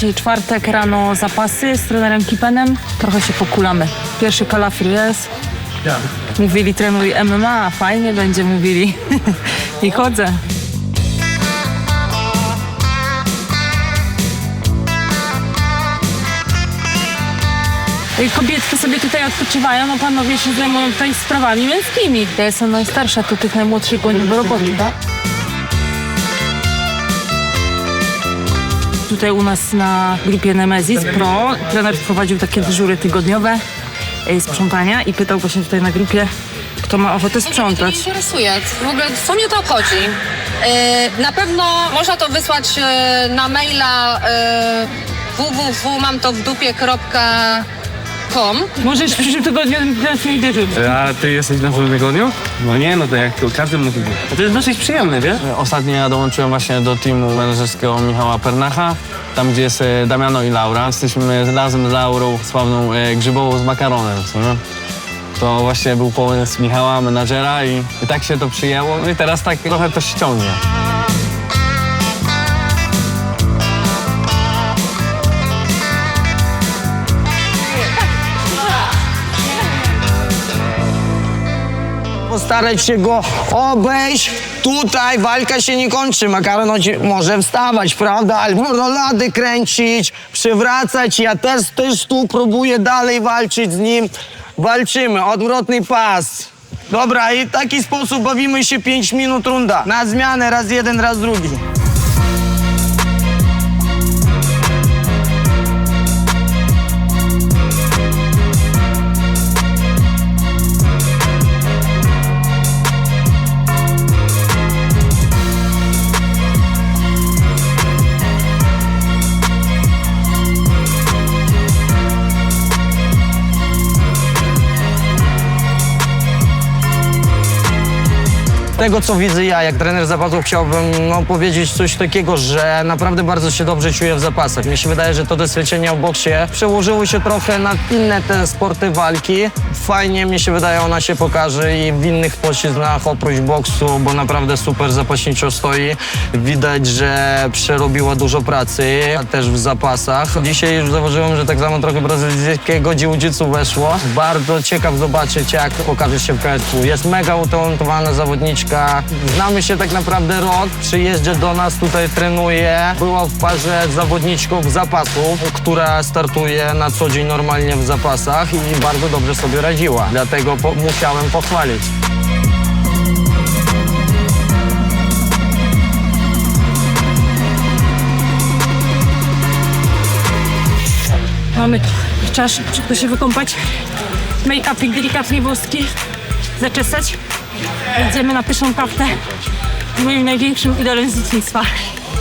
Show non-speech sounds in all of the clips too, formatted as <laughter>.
Dzisiaj czwartek, rano zapasy z trenerem Kipenem. Trochę się pokulamy. Pierwszy kalafir jest. Mówili trenuj MMA, fajnie będzie mówili. <laughs> I chodzę. Kobietki sobie tutaj odpoczywają, no panowie się zajmują tutaj sprawami męskimi. Ja jestem najstarsza, tu tych najmłodszych goni do roboty, tak? Tutaj u nas na grupie Nemesis Pro trener wprowadził takie dyżury tygodniowe e, sprzątania i pytał właśnie tutaj na grupie, kto ma ochotę sprzątać. Nie interesuje. W ogóle co mnie to obchodzi? Yy, na pewno można to wysłać yy, na maila yy, www.mamtowdupie.com Możesz w przyszłym tygodniu dać mi dyżur. A ty jesteś na wolnym tygodniu? No nie, no to jak każdy może być. A to jest dosyć przyjemne, wiesz? Ostatnio ja dołączyłem właśnie do teamu menedżerskiego Michała Pernacha, tam gdzie jest e, Damiano i Laura. Jesteśmy razem z Laurą sławną e, grzybową z makaronem, co nie? To właśnie był pomysł Michała, menadżera i, i tak się to przyjęło. No i teraz tak trochę to ściągnie. Postarać się go obejść. Tutaj walka się nie kończy. Makaron może wstawać, prawda? Albo rolady kręcić, przywracać. Ja też, też tu próbuję dalej walczyć z nim. Walczymy. Odwrotny pas. Dobra, i w taki sposób bawimy się 5 minut runda. Na zmianę raz jeden, raz drugi. Tego, co widzę ja, jak trener zapasów, chciałbym no, powiedzieć coś takiego, że naprawdę bardzo się dobrze czuję w zapasach. Mi się wydaje, że to doświadczenie w boksie przełożyło się trochę na inne te sporty walki. Fajnie, mi się wydaje, ona się pokaże i w innych płaszczyznach oprócz boksu, bo naprawdę super zapaśniczo stoi. Widać, że przerobiła dużo pracy, a też w zapasach. Dzisiaj już zauważyłem, że tak samo trochę brazylijskiego jiu-jitsu weszło. Bardzo ciekaw zobaczyć, jak pokaże się w KSW. Jest mega utalentowana zawodniczka. Znamy się tak naprawdę rok. Przyjeżdża do nas, tutaj trenuje. Była w parze z zawodniczką w zapasów, która startuje na co dzień normalnie w zapasach i bardzo dobrze sobie radziła. Dlatego po- musiałem pochwalić. Mamy czas szybko się wykąpać. Make-upik delikatnie włoski. Zaczesać. Idziemy na pyszną kawę z moim największym idolem z dzieciństwa.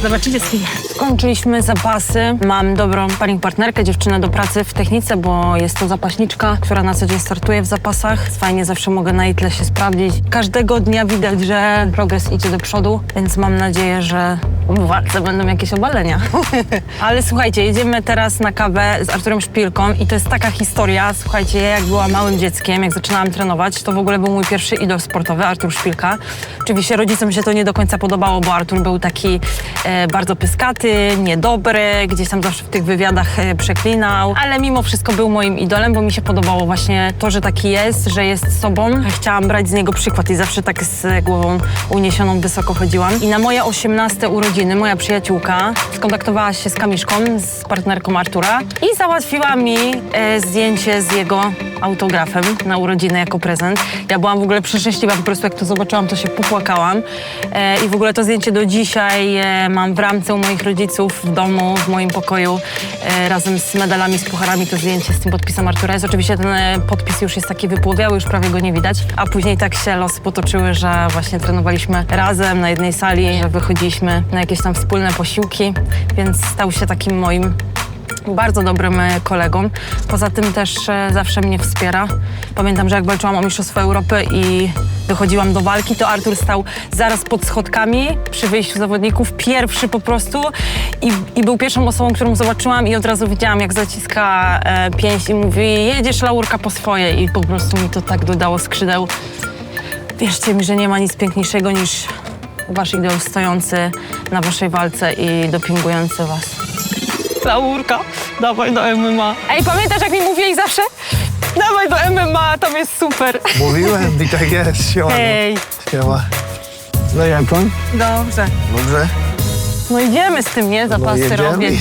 Zobaczycie z. Skończyliśmy zapasy. Mam dobrą paring partnerkę, dziewczynę do pracy w technice, bo jest to zapaśniczka, która na co dzień startuje w zapasach. Fajnie, zawsze mogę na jej tle się sprawdzić. Każdego dnia widać, że progres idzie do przodu, więc mam nadzieję, że w walce będą jakieś obalenia. <laughs> Ale słuchajcie, jedziemy teraz na kawę z Arturem Szpilką i to jest taka historia. Słuchajcie, ja jak byłam małym dzieckiem, jak zaczynałam trenować, to w ogóle był mój pierwszy idol sportowy, Artur Szpilka. Oczywiście rodzicom się to nie do końca podobało, bo Artur był taki e, bardzo pyskaty, niedobry, gdzieś tam zawsze w tych wywiadach e, przeklinał, ale mimo wszystko był moim idolem, bo mi się podobało właśnie to, że taki jest, że jest sobą. Chciałam brać z niego przykład i zawsze tak z głową uniesioną wysoko chodziłam. I na moje 18 urodziny moja przyjaciółka skontaktowała się z Kamiszką, z partnerką Artura i załatwiła mi e, zdjęcie z jego autografem na urodziny jako prezent. Ja byłam w ogóle przeszczęśliwa, po prostu jak to zobaczyłam, to się popłakałam. E, I w ogóle to zdjęcie do dzisiaj e, mam w ramce u moich rodziców w domu, w moim pokoju, e, razem z medalami, z pucharami, to zdjęcie z tym podpisem Artura jest. Oczywiście ten e, podpis już jest taki wypłowiały, już prawie go nie widać, a później tak się losy potoczyły, że właśnie trenowaliśmy razem na jednej sali, wychodziliśmy na jakieś tam wspólne posiłki, więc stał się takim moim bardzo dobrym e, kolegą. Poza tym też e, zawsze mnie wspiera. Pamiętam, że jak walczyłam o Mistrzostwo Europy i wychodziłam do walki, to Artur stał zaraz pod schodkami przy wyjściu zawodników, pierwszy po prostu i, i był pierwszą osobą, którą zobaczyłam i od razu widziałam, jak zaciska e, pięść i mówi jedziesz Laurka po swoje i po prostu mi to tak dodało skrzydeł. Wierzcie mi, że nie ma nic piękniejszego niż wasz idol stojący na waszej walce i dopingujący was. Laurka, dawaj do MMA. Ej, pamiętasz jak mi mówiłeś zawsze? Dawaj do MMA, tam jest super. Mówiłem i tak jest, siema. Ej, Siema. No jak pan? dobrze. Dobrze? No idziemy z tym, nie? No Zapasy jedziemy, robię. <laughs>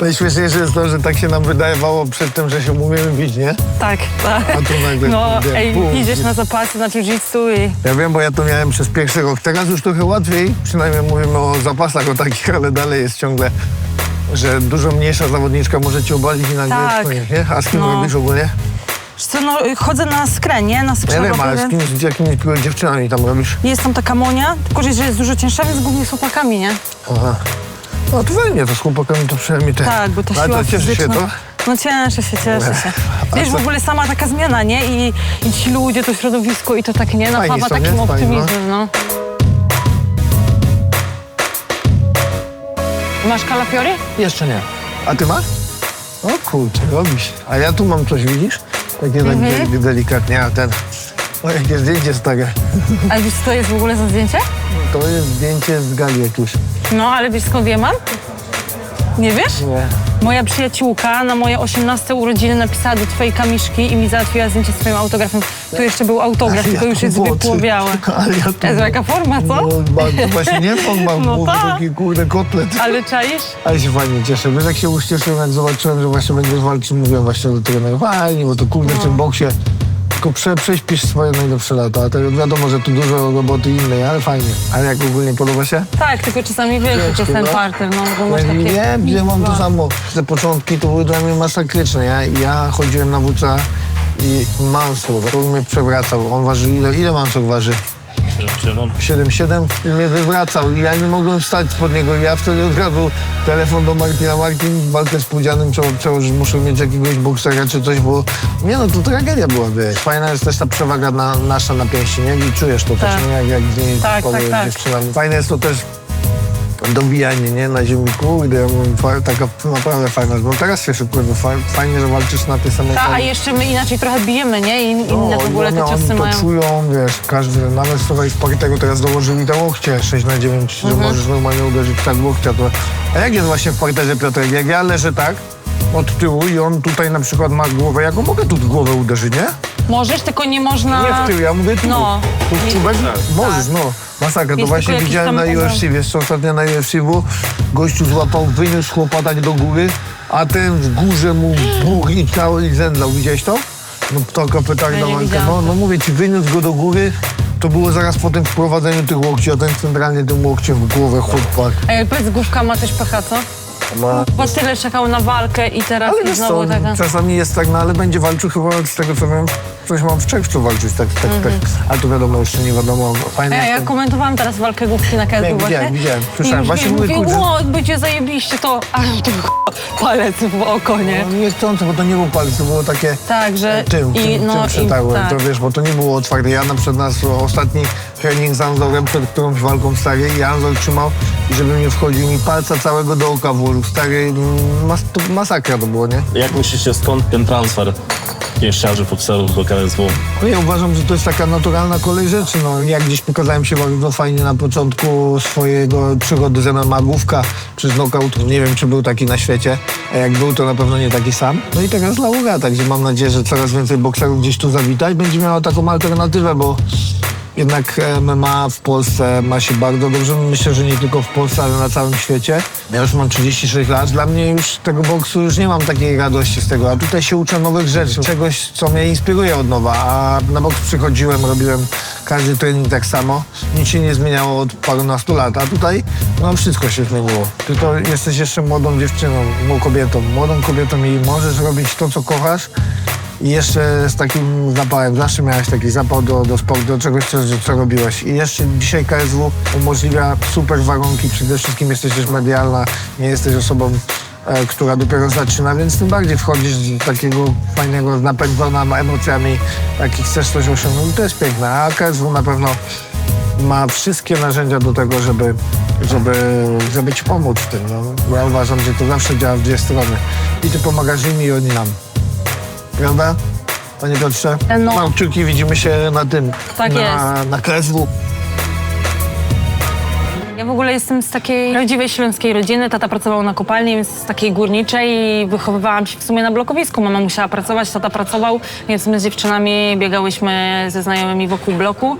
Najśmieszniejsze jest to, że tak się nam wydawało przed tym, że się umiemy bić, nie? Tak, tak. A tu nagle No, kurde, ej, bum. idziesz na zapasy, na jiu-jitsu i... Ja wiem, bo ja to miałem przez pierwszy rok. Teraz już trochę łatwiej, przynajmniej mówimy o zapasach o takich, ale dalej jest ciągle, że dużo mniejsza zawodniczka może cię obalić i nagle Tak. jest koniec, nie? A z kim No. robisz ogólnie? Wiesz Co, no, chodzę na skrę, nie? Na Ja skrzydło. wiem, ale z kimś, z jakimiś dziewczynami tam robisz. Jest tam taka Monia, tylko że jest dużo cięższa, więc głównie z chłopakami, nie? Aha. No to fajnie, to z chłopakami to przynajmniej te. Tak, bo ta Ale siła to cieszy się fizyczna... to? No cieszę się, cieszę się. A Wiesz, co- w ogóle sama taka zmiana, nie? I, i ci ludzie, to środowisko i to tak, nie? Fajni Napawa są, nie? takim Fajni, optymizmem, no. Masz kalafiory? Jeszcze nie. A ty masz? O kurczę, robisz. A ja tu mam coś, widzisz? Takie tak delikatnie, a ten... O, jakie zdjęcie stare. A wiesz, co to jest w ogóle za zdjęcie? To jest zdjęcie z gali jakieś. No, ale wiesz skąd je mam? Nie wiesz? Nie. Moja przyjaciółka na moje 18 urodziny napisała do twojej kamiszki i mi załatwiła zdjęcie z twoim autografem. Tu jeszcze był autograf, tylko już jest wypłowiałe. Ale ja tu... Jezu, jaka forma, co? No, bardzo właśnie nie mam, No no tak. taki kurde kotlet. Ale czaisz? Ale się fajnie cieszę. Wiesz, jak się ucieszyłem, jak zobaczyłem, że właśnie będziesz walczył, mówiłem właśnie do trenera, fajnie, bo to kurde w tym boksie tylko prze, prześpisz swoje najlepsze lata. A to wiadomo, że tu dużo roboty innej, ale fajnie. Ale jak ogólnie podoba się? Tak, tylko czasami wiesz, że to jest ten no. parter, no, bo masz takie... wiem, że mam to samo. Te początki to były dla mnie masakryczne. Ja, ja chodziłem na WCA i Mansur, to mnie przewracał. On waży, ile, ile Mansur waży? 7-7 i mnie wywracał i ja nie mogłem wstać spod niego. Ja wtedy od razu telefon do Martina. Martin, walkę z Pudzianem przełożyć, muszę mieć jakiegoś boksera czy coś, bo nie no, to tragedia była, wiesz. Fajna jest też ta przewaga na, nasza na pięści, nie? I czujesz to Tak. też, nie? Jak, jak z niej Tak, tak, tak. dziewczynami. Fajne jest to też dobijanie, nie? Na ziemi, kurde, ja mówię, fa- taka naprawdę fajna, bo teraz się szybko, fa- fajnie, że walczysz na tej samej Ta, a fali. jeszcze my inaczej trochę bijemy, nie? I inne w ogóle te No, oni ciosy to mają. czują, wiesz, każdy, nawet słuchaj, z Parytego teraz dołożyli te łokcie 6 na 9, Mhm. że możesz normalnie uderzyć tak łokcia. To... A jak jest właśnie w parterze, Piotrek? Jak ja leżę tak, od tyłu i on tutaj na przykład ma głowę, ja go mogę tu w głowę uderzyć, nie? Możesz, tylko nie można... Nie w tył, ja mówię tu. No. Tu w czubek? Możesz, no. Masakra, to Jest właśnie tylko jakiś widziałem tam na obraz. UFC, wiesz co ostatnio na UFC było? Gościu złapał, wyniósł chłopata do góry, a ten w górze mu buch i cały i zemdlał. Widziałeś to? No ptaka pytaka Ja na nie widziałam. No, no mówię ci, wyniósł go do góry, to było zaraz po tym wprowadzeniu tych łokci, a ten centralnie tym łokciem w głowę chłopak. Ej, powiedz, główka ma też pecha, co? Ma... Bo tyle czekał na walkę i teraz Ale i wiesz co, znowu taka... czasami jest tak, no ale będzie walczył chyba z tego co wiem, coś mam w czerwcu walczyć, tak, tak, tak. Ale to wiadomo, jeszcze nie wiadomo, fajne jest ja to- komentowałem teraz walkę główki na KSW Wiem, właśnie. widziałem, widziałem. Słyszałem. I Właśnie mówię, mówię, o, będzie zajebiście to, <laughs> a to palec w oko, nie? No, niechcący, bo to nie był palec, to było takie Tak, że... tym, i, tym, no, tym i, przetarłem, tak. to wiesz, bo to nie było otwarte. Ja na przykład nas ostatni trening z Anzorem przed którąś walką stary i Anzor trzymał żeby nie wchodził mi palca całego do oka włożył. Stary, mm, mas, to masakra to było, nie? Jak myślicie, skąd ten transfer pięściarzy bokserów do KSW? No ja uważam, że to jest taka naturalna kolej rzeczy. No, jak gdzieś pokazałem się bardzo fajnie na początku swojego przygody z MMA Główka przez knockout. Nie wiem, czy był taki na świecie. A jak był, to na pewno nie taki sam. No i teraz Laura, gdzie mam nadzieję, że coraz więcej bokserów gdzieś tu zawita i będzie miała taką alternatywę, bo jednak MMA w Polsce ma się bardzo dobrze. Myślę, że nie tylko w Polsce, ale na całym świecie. Ja już mam 36 lat. Dla mnie już tego boksu już nie mam takiej radości z tego, a tutaj się uczę nowych rzeczy. Czegoś, co mnie inspiruje od nowa. A na boks przychodziłem, robiłem każdy trening tak samo. Nic się nie zmieniało od parunastu lat. A tutaj no, wszystko się zmieniło. Ty to jesteś jeszcze młodą dziewczyną, młodą kobietą. Młodą kobietą i możesz robić to, co kochasz. I jeszcze z takim zapałem, zawsze miałeś taki zapał do, do sportu, do czegoś, co, co robiłeś. I jeszcze dzisiaj KSW umożliwia super warunki, przede wszystkim jesteś też medialna, nie jesteś osobą, e, która dopiero zaczyna, więc tym bardziej wchodzisz z takiego fajnego, napędzona emocjami, taki chcesz coś osiągnąć to jest piękne. A KSW na pewno ma wszystkie narzędzia do tego, żeby, żeby, żeby ci pomóc w tym. No. Ja uważam, że to zawsze działa w dwie strony. I ty pomagasz im i oni nam. Prawda? Panie Piotrze? No. Mam kciuki, widzimy się na tym. Tak na, na KSW. Ja w ogóle jestem z takiej prawdziwej śląskiej rodziny. Tata pracował na kopalni, więc z takiej górniczej i wychowywałam się w sumie na blokowisku. Mama musiała pracować, tata pracował, więc my z dziewczynami biegałyśmy ze znajomymi wokół bloku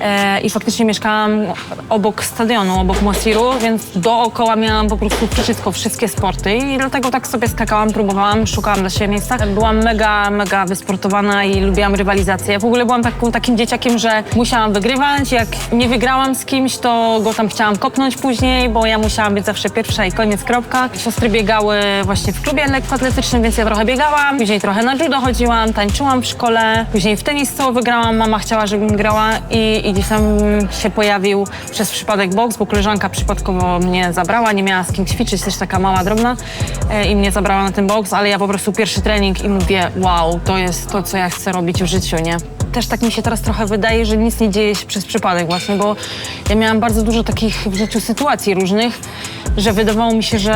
e, i faktycznie mieszkałam obok stadionu, obok Mosiru, więc dookoła miałam po prostu wszystko, wszystkie sporty i dlatego tak sobie skakałam, próbowałam, szukałam dla siebie miejsca. Byłam mega, mega wysportowana i lubiłam rywalizację. W ogóle byłam taką, takim dzieciakiem, że musiałam wygrywać. Jak nie wygrałam z kimś, to go tam chciałam kopnąć później, bo ja musiałam być zawsze pierwsza i koniec, kropka. Siostry biegały właśnie w klubie lekkoatletycznym, więc ja trochę biegałam. Później trochę na judo chodziłam, tańczyłam w szkole. Później w tenis co wygrałam, mama chciała, żebym grała i, i gdzieś tam się pojawił przez przypadek boks, bo koleżanka przypadkowo mnie zabrała, nie miała z kim ćwiczyć, też taka mała, drobna e, i mnie zabrała na ten boks, ale ja po prostu pierwszy trening i mówię, wow, to jest to, co ja chcę robić w życiu, nie? Też tak mi się teraz trochę wydaje, że nic nie dzieje się przez przypadek właśnie, bo ja miałam bardzo dużo takich w życiu sytuacji różnych, że wydawało mi się, że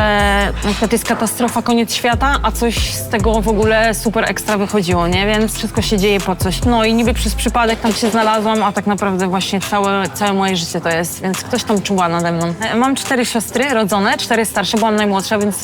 na przykład jest katastrofa, koniec świata, a coś z tego w ogóle super ekstra wychodziło, nie? Więc wszystko się dzieje po coś. No i niby przez przypadek tam się znalazłam, a tak naprawdę właśnie całe, całe moje życie to jest, więc ktoś tam czuła nade mną. E, Mam cztery siostry rodzone, cztery starsze, byłam najmłodsza, więc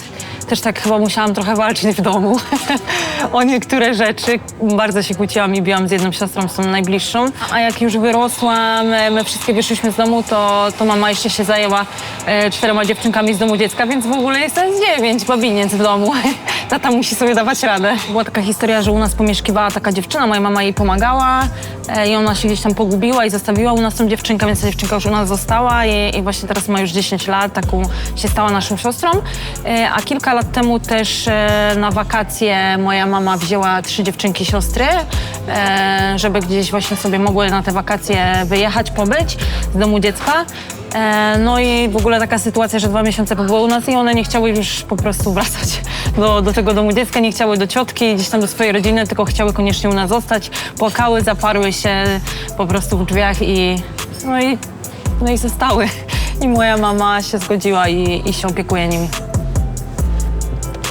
też tak chyba musiałam trochę walczyć w domu <laughs> o niektóre rzeczy. Bardzo się kłóciłam i biłam z jedną siostrą, z tą najbliższą. A jak już wyrosłam, e, my wszystkie wyszliśmy z domu, to, to mama jeszcze się zajęła e, czterema dziewczynkami z domu dziecka, więc w ogóle jest nas dziewięć babiniec w domu. <laughs> Tata musi sobie dawać radę. Była taka historia, że u nas pomieszkiwała taka dziewczyna, moja mama jej pomagała e, i ona się gdzieś tam pogubiła i zostawiła u nas tą dziewczynkę, więc ta dziewczynka już u nas została i, i właśnie teraz ma już 10 lat, taką się stała naszą siostrą. E, A kilka lat temu też e, na wakacje moja mama wzięła trzy dziewczynki siostry, e, żeby gdzieś właśnie sobie mogły na te wakacje wyjechać, pobyć z domu dziecka. E, No i w ogóle taka sytuacja, że dwa miesiące pobyły u nas i one nie chciały już po prostu wracać do, do tego domu dziecka, nie chciały do ciotki, gdzieś tam do swojej rodziny, tylko chciały koniecznie u nas zostać. Płakały, zaparły się po prostu w drzwiach i no i, no i zostały. I moja mama się zgodziła i, i się opiekuje nimi.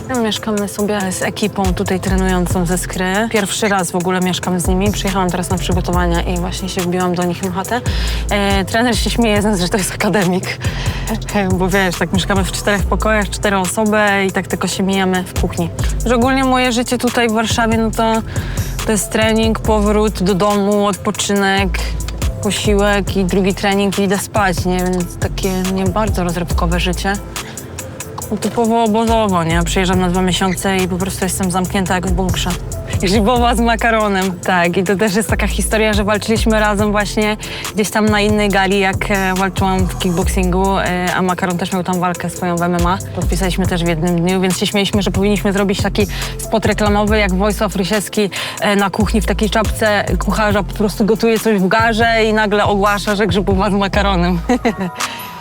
Mieszkamy sobie z ekipą tutaj trenującą ze skry. Pierwszy raz w ogóle mieszkam z nimi. Przyjechałam teraz na przygotowania i właśnie się wbiłam do nich na chatę. E, trener się śmieje z nas, że to jest akademik. <laughs> Bo wiesz, tak mieszkamy w czterech pokojach, cztery osoby i tak tylko się mijamy w kuchni. Że ogólnie moje życie tutaj w Warszawie, no to, to jest trening, powrót do domu, odpoczynek, posiłek i drugi trening i idę spać, nie? Więc takie nie bardzo rozrywkowe życie. Typowo obozowo, nie? Przyjeżdżam na dwa miesiące i po prostu jestem zamknięta jak w bunkrze. Grzybowa z makaronem. Tak, i to też jest taka historia, że walczyliśmy razem właśnie gdzieś tam na innej gali, jak e, walczyłam w kickboxingu, e, a makaron też miał tam walkę swoją w MMA. Podpisaliśmy też w jednym dniu, więc się śmieliśmy, że powinniśmy zrobić taki spot reklamowy, jak Wojsław Rysiewski e, na kuchni w takiej czapce kucharza po prostu gotuje coś w garze i nagle ogłasza, że grzybowa z makaronem. <laughs>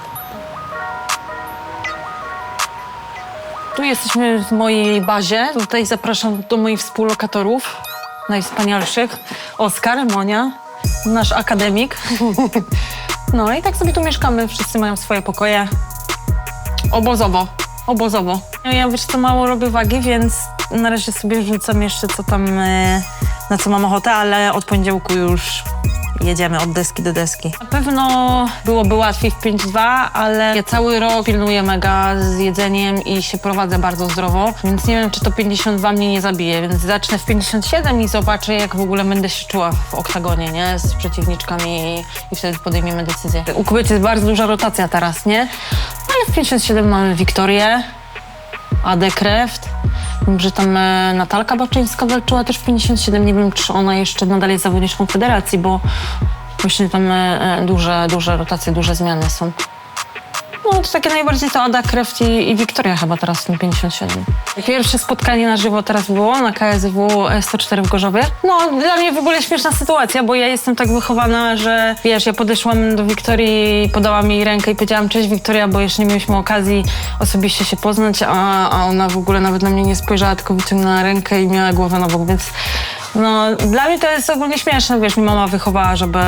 Tu jesteśmy w mojej bazie. Tutaj zapraszam do moich współlokatorów, najwspanialszych. Oskar, Monia, nasz akademik. <laughs> No i tak sobie tu mieszkamy. Wszyscy mają swoje pokoje. Obozowo. Obozowo. Ja wiesz co, mało robię wagi, więc na razie sobie rzucam jeszcze co tam, e, na co mam ochotę, ale od poniedziałku już jedziemy od deski do deski. Na pewno byłoby łatwiej w 5-2, ale ja cały rok pilnuję mega z jedzeniem i się prowadzę bardzo zdrowo, więc nie wiem, czy to 52 mnie nie zabije, więc zacznę w 57 i zobaczę, jak w ogóle będę się czuła w oktagonie, nie? Z przeciwniczkami i, i wtedy podejmiemy decyzję. U kobiet jest bardzo duża rotacja teraz, nie? Ale w 57 mamy Wiktorię, Adę Kreft. Że tam e, Natalka Baczyńska walczyła też w 57. Nie wiem, czy ona jeszcze nadal jest zawodniczką federacji, bo właśnie tam e, e, duże, duże rotacje, duże zmiany są. No to takie najbardziej to Ada Kreft i, i Wiktoria chyba teraz tym 57. Pierwsze spotkanie na żywo teraz było na KSW 104 w Gorzowie. No dla mnie w ogóle śmieszna sytuacja, bo ja jestem tak wychowana, że wiesz, ja podeszłam do Wiktorii, podałam jej rękę i powiedziałam cześć Wiktoria, bo jeszcze nie mieliśmy okazji osobiście się poznać, a, a ona w ogóle nawet na mnie nie spojrzała, tylko wyciągnęła rękę i miała głowę na bok, więc no dla mnie to jest ogólnie śmieszne, wiesz, mi mama wychowała, żeby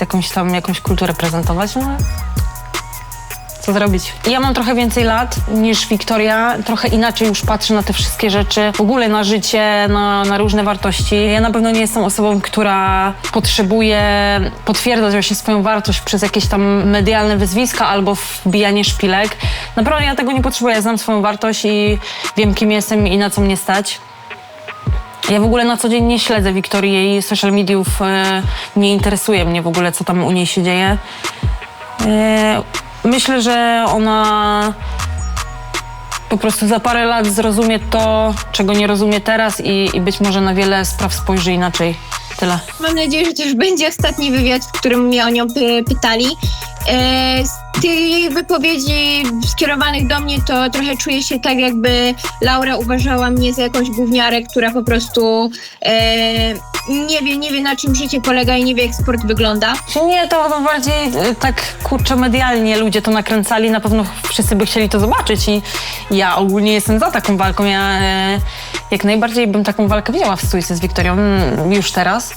jakąś tam, jakąś kulturę prezentować, no zrobić. Ja mam trochę więcej lat niż Wiktoria, trochę inaczej już patrzę na te wszystkie rzeczy, w ogóle na życie, na, na różne wartości. Ja na pewno nie jestem osobą, która potrzebuje potwierdzać właśnie swoją wartość przez jakieś tam medialne wyzwiska albo wbijanie szpilek. Naprawdę ja tego nie potrzebuję, ja znam swoją wartość i wiem, kim jestem i na co mnie stać. Ja w ogóle na co dzień nie śledzę Wiktorii, jej social mediów e, nie interesuje mnie w ogóle, co tam u niej się dzieje. Myślę, że ona po prostu za parę lat zrozumie to, czego nie rozumie teraz i, i być może na wiele spraw spojrzy inaczej. Tyle. Mam nadzieję, że to już będzie ostatni wywiad, w którym mnie o nią py- pytali. E, z tych wypowiedzi skierowanych do mnie to trochę czuję się tak, jakby Laura uważała mnie za jakąś gówniarę, która po prostu e, nie wie, nie wie na czym życie polega i nie wie jak sport wygląda. Nie, to, bardziej e, tak kurczę medialnie ludzie to nakręcali, na pewno wszyscy by chcieli to zobaczyć i ja ogólnie jestem za taką walką. Ja jak najbardziej bym taką walkę widziała w stójce z Wiktorią mm, już teraz,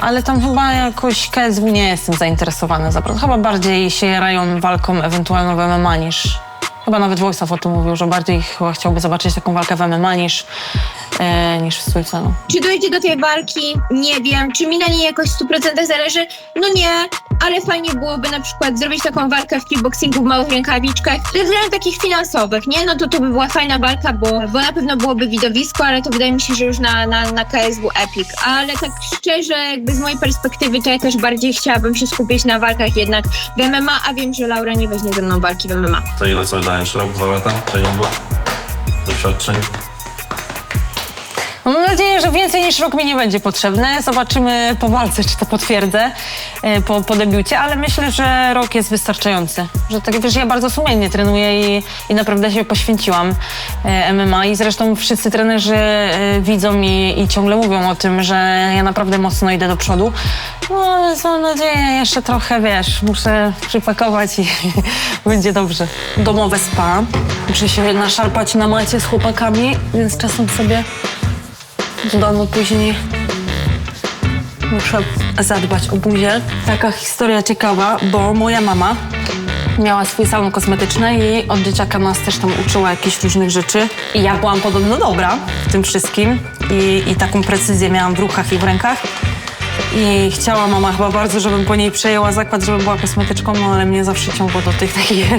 ale tam chyba jakoś KSW nie jestem zainteresowana za bardzo. Chyba bardziej się jarają walką ewentualną w MMA niż... Chyba nawet Wojsław o tym mówił, że bardziej chyba chciałby zobaczyć taką walkę w MMA niż, e, niż w stójce. No. Czy dojdzie do tej walki? Nie wiem. Czy mi na niej jakoś w 100% zależy? No nie, ale fajnie byłoby na przykład zrobić taką walkę w kickboxingu w małych rękawiczkach. Ze względów takich finansowych, nie? No to to by była fajna walka, bo, bo na pewno byłoby widowisko, ale to wydaje mi się, że już na, na, na KSW Epic. Ale tak szczerze, jakby z mojej perspektywy, to ja też bardziej chciałabym się skupić na walkach jednak w MMA, a wiem, że Laura nie weźmie ze mną walki w MMA. To ile sobie dwa lata treningu? Doświadczeń? Nadzieję, że więcej niż rok mi nie będzie potrzebne. Zobaczymy po walce, czy to potwierdzę e, po, po debiucie, ale myślę, że rok jest wystarczający. Że tak wiesz, ja bardzo sumiennie trenuję i, i naprawdę się poświęciłam e, MMA i zresztą wszyscy trenerzy e, widzą i, i ciągle mówią o tym, że ja naprawdę mocno idę do przodu. No, mam nadzieję, jeszcze trochę, wiesz, muszę przypakować i <laughs> będzie dobrze. Domowe spa. Muszę się naszarpać na macie z chłopakami, więc czasem sobie w domu później muszę zadbać o buzię. Taka historia ciekawa, bo moja mama miała swój salon kosmetyczny i od dzieciaka nas też tam uczyła jakichś różnych rzeczy. I ja byłam podobno dobra w tym wszystkim i, i taką precyzję miałam w ruchach i w rękach. I chciała mama chyba bardzo, żebym po niej przejęła zakład, żebym była kosmetyczką, no ale mnie zawsze ciągło do tych <laughs> takich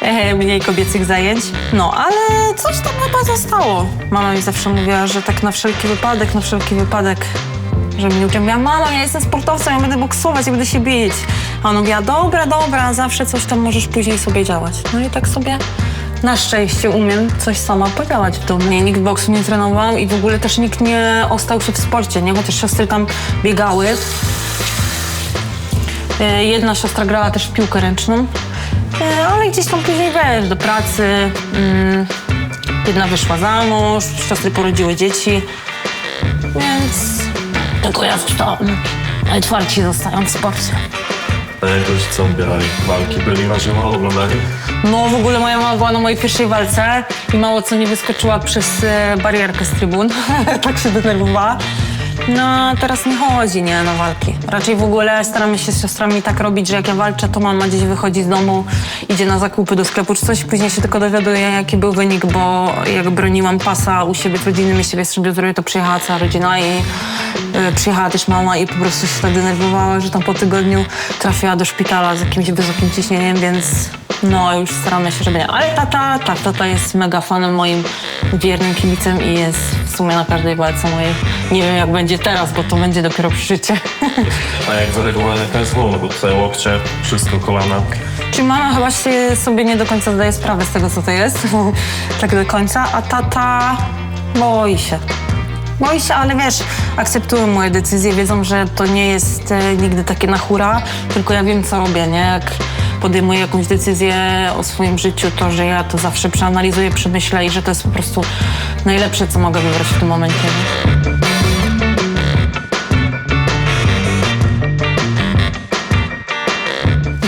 e, mniej kobiecych zajęć. No, ale coś tam chyba zostało. Mama mi zawsze mówiła, że tak na wszelki wypadek, na wszelki wypadek, że mnie uczyła. Mówiła, mama, ja jestem sportowcem, ja będę boksować, ja będę się bić. A ona mówiła, dobra, dobra, zawsze coś tam możesz później sobie działać. No i tak sobie na szczęście umiem coś sama podziałać w domu. Nie, nikt boksu nie trenował i w ogóle też nikt nie ostał się w sporcie, nie? Chociaż siostry tam biegały. E, Jedna siostra grała też w piłkę ręczną, E, ale gdzieś tam później wiesz, do pracy. Mm, jedna wyszła za mąż, siostry porodziły dzieci, więc tylko ja zostałam. Najtwardsi zostają w sporcie. Jakoś co odbierali? Walki byli na żywo, oglądali? No w ogóle moja mama była na mojej pierwszej walce i mało co nie wyskoczyła przez e, barierkę z trybun. <laughs> tak się denerwowała. No teraz nie chodzi, nie, na walki. Raczej w ogóle staramy się z siostrami tak robić, że jak ja walczę, to mama gdzieś wychodzi z domu, idzie na zakupy do sklepu czy coś, później się tylko dowiaduje, jaki był wynik, bo jak broniłam pasa u siebie w rodzinnym mieście w Jastrzębiu to przyjechała cała rodzina i przyjechała też mama i po prostu się tak denerwowała, że tam po tygodniu trafiła do szpitala z jakimś wysokim ciśnieniem, więc no już staramy się, żeby nie. Ale tata, tak, tata jest mega fanem moim wiernym kibicem i jest w sumie na każdej walce mojej. Nie wiem jak będzie teraz, bo to będzie dopiero przeżycie. <laughs> A jak zareagowane KSW? No bo tutaj łokcie, wszystko, kolana. Czy mama chyba się sobie nie do końca zdaje sprawę z tego, co to jest, <laughs> tak do końca, a tata boi się. Boi się, ale wiesz, akceptują moje decyzje, wiedzą, że to nie jest e, nigdy takie na hura, tylko ja wiem, co robię, nie? Jak podejmuję jakąś decyzję o swoim życiu, to, że ja to zawsze przeanalizuję, przemyślę i że to jest po prostu najlepsze, co mogę wybrać w tym momencie. Nie?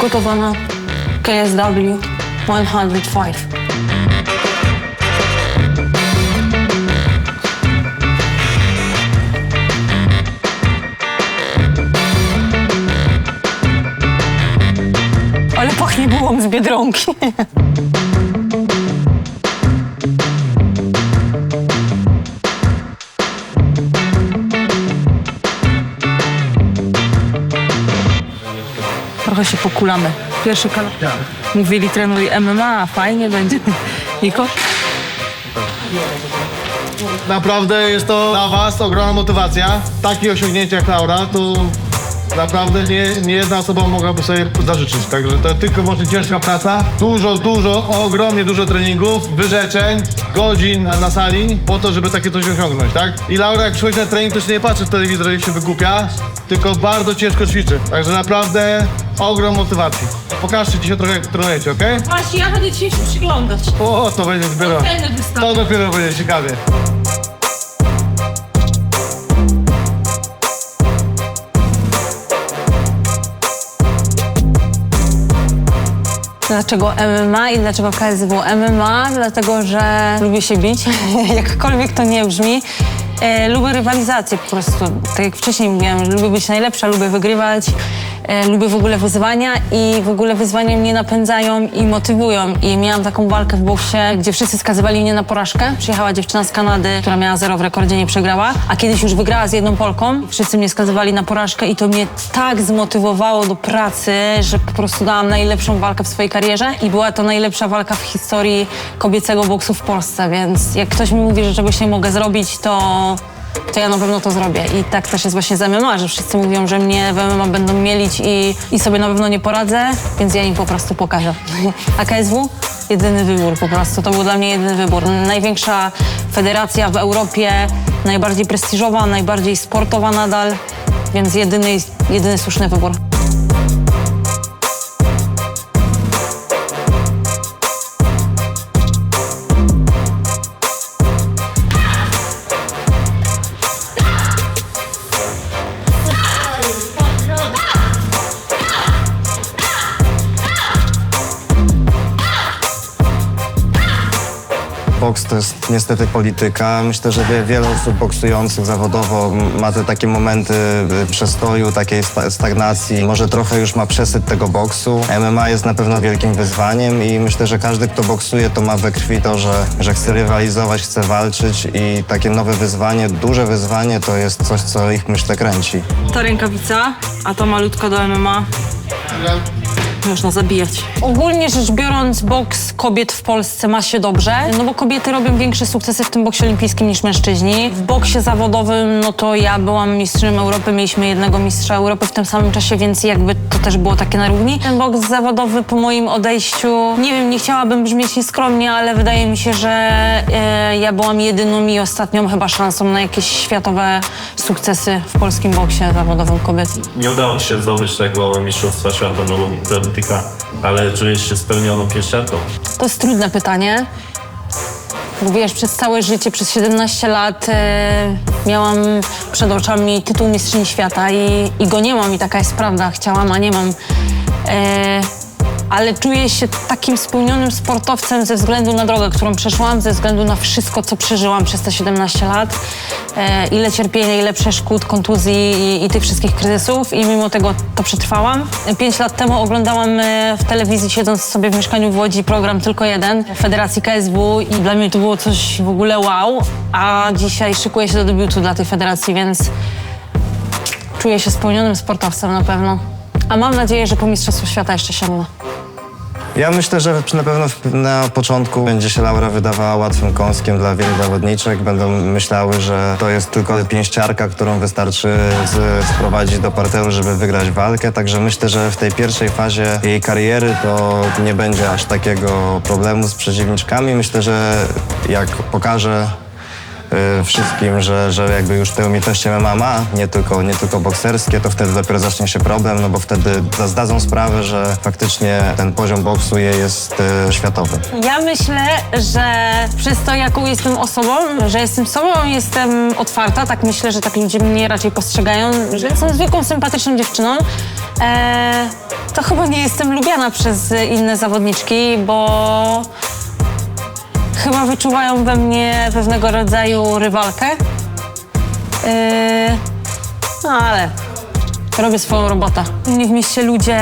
Gotowa na KSW 105. Bułą z Biedronki. Trochę się pokulamy. Pierwszy kanał. Mówili trenuj MMA, fajnie będzie. <laughs> Niko? Naprawdę jest to dla Was ogromna motywacja. Takie osiągnięcie jak Laura, to naprawdę nie, nie jedna osoba mogłaby sobie zażyczyć. Także to tylko może ciężka praca. Dużo, dużo, ogromnie dużo treningów, wyrzeczeń, godzin na sali po to, żeby takie coś osiągnąć, tak? I Laura jak przychodzi na trening, to się nie patrzy w telewizor i się wygłupia, tylko bardzo ciężko ćwiczy. Także naprawdę ogrom motywacji. Pokażcie dzisiaj trochę jak trenujecie, okej? Właśnie, ja będę dzisiaj się przyglądać. O, to będzie dopiero, Będę wystawiać. to dopiero będzie ciekawie. Dlaczego MMA i dlaczego KSW? MMA, dlatego że lubię się bić, <laughs> jakkolwiek to nie brzmi. E, lubię rywalizację po prostu. Tak jak wcześniej mówiłam, lubię być najlepsza, lubię wygrywać, e, lubię w ogóle wyzwania i w ogóle wyzwania mnie napędzają i motywują. I miałam taką walkę w boksie, gdzie wszyscy skazywali mnie na porażkę. Przyjechała dziewczyna z Kanady, która miała zero w rekordzie, nie przegrała, a kiedyś już wygrała z jedną Polką. Wszyscy mnie skazywali na porażkę i to mnie tak zmotywowało do pracy, że po prostu dałam najlepszą walkę w swojej karierze i była to najlepsza walka w historii kobiecego boksu w Polsce, więc jak ktoś mi mówi, że czegoś nie mogę zrobić, to to ja na pewno to zrobię. I tak też jest właśnie z MMA, że wszyscy mówią, że mnie w MMA będą mielić i, i sobie na pewno nie poradzę, więc ja im po prostu pokażę. <laughs> A KSW? Jedyny wybór po prostu. To był dla mnie jedyny wybór. Największa federacja w Europie, najbardziej prestiżowa, najbardziej sportowa nadal, więc jedyny, jedyny słuszny wybór. To jest niestety polityka. Myślę, że wie- wiele osób boksujących zawodowo ma te takie momenty y, przestoju, takiej sta- stagnacji. Może trochę już ma przesyt tego boksu. MMA jest na pewno wielkim wyzwaniem i myślę, że każdy, kto boksuje, to ma we krwi to, że, że chce rywalizować, chce walczyć i takie nowe wyzwanie, duże wyzwanie to jest coś, co ich myślę kręci. Ta rękawica, a to malutko do MMA. Można zabijać. Ogólnie rzecz biorąc, boks kobiet w Polsce ma się dobrze, no bo kobiety robią większe sukcesy w tym boksie olimpijskim niż mężczyźni. W boksie zawodowym, no to ja byłam mistrzem Europy, mieliśmy jednego mistrza Europy w tym samym czasie, więc jakby to też było takie na równi. Ten boks zawodowy po moim odejściu, nie wiem, nie chciałabym brzmieć nieskromnie, ale wydaje mi się, że e, ja byłam jedyną i ostatnią chyba szansą na jakieś światowe sukcesy w polskim boksie zawodowym kobiet. Nie udało ci się zdobyć tego Mistrzostwa Świata no, Olympica, ale czujesz się spełnioną pięściarką. To jest trudne pytanie. Wiesz, przez całe życie, przez 17 lat e, miałam przed oczami tytuł mistrzyni świata i, i go nie mam i taka jest prawda. Chciałam, a nie mam. E, ale czuję się takim spełnionym sportowcem ze względu na drogę, którą przeszłam, ze względu na wszystko, co przeżyłam przez te 17 lat. E, ile cierpienia, ile przeszkód, kontuzji i, i tych wszystkich kryzysów i mimo tego to przetrwałam. Pięć lat temu oglądałam e, w telewizji, siedząc sobie w mieszkaniu w Łodzi, program Tylko Jeden Federacji KSW i dla mnie to było coś w ogóle wow, a dzisiaj szykuję się do debiutu dla tej federacji, więc czuję się spełnionym sportowcem na pewno. A mam nadzieję, że po Mistrzostwu Świata jeszcze sięgnę. Ja myślę, że na pewno na początku będzie się Laura wydawała łatwym kąskiem dla wielu zawodniczek. Będą myślały, że to jest tylko pięściarka, którą wystarczy z, sprowadzić do parteru, żeby wygrać walkę. Także myślę, że w tej pierwszej fazie jej kariery to nie będzie aż takiego problemu z przeciwniczkami. Myślę, że jak pokaże y, wszystkim, że, że jakby już te umiejętności MMA ma, nie tylko, nie tylko bokserskie, to wtedy dopiero zacznie się problem, no bo wtedy zdadzą sprawę, że faktycznie ten poziom boksu jest y, światowy. Ja myślę, że przez to, jaką jestem osobą, że jestem sobą, jestem otwarta, tak myślę, że tak ludzie mnie raczej postrzegają, że jestem zwykłą, sympatyczną dziewczyną, e, to chyba nie jestem lubiana przez inne zawodniczki, bo chyba wyczuwają we mnie pewnego rodzaju rywalkę. E, no ale robię swoją robotę. U mnie w mieście ludzie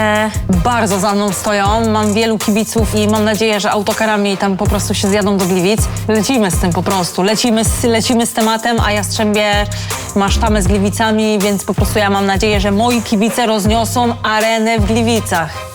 bardzo za mną stoją. Mam wielu kibiców i mam nadzieję, że autokarami tam po prostu się zjadą do Gliwic. Lecimy z tym po prostu. Lecimy z, lecimy z tematem, a Jastrzębie ma sztamę z Gliwicami, więc po prostu ja mam nadzieję, że moi kibice rozniosą arenę w Gliwicach.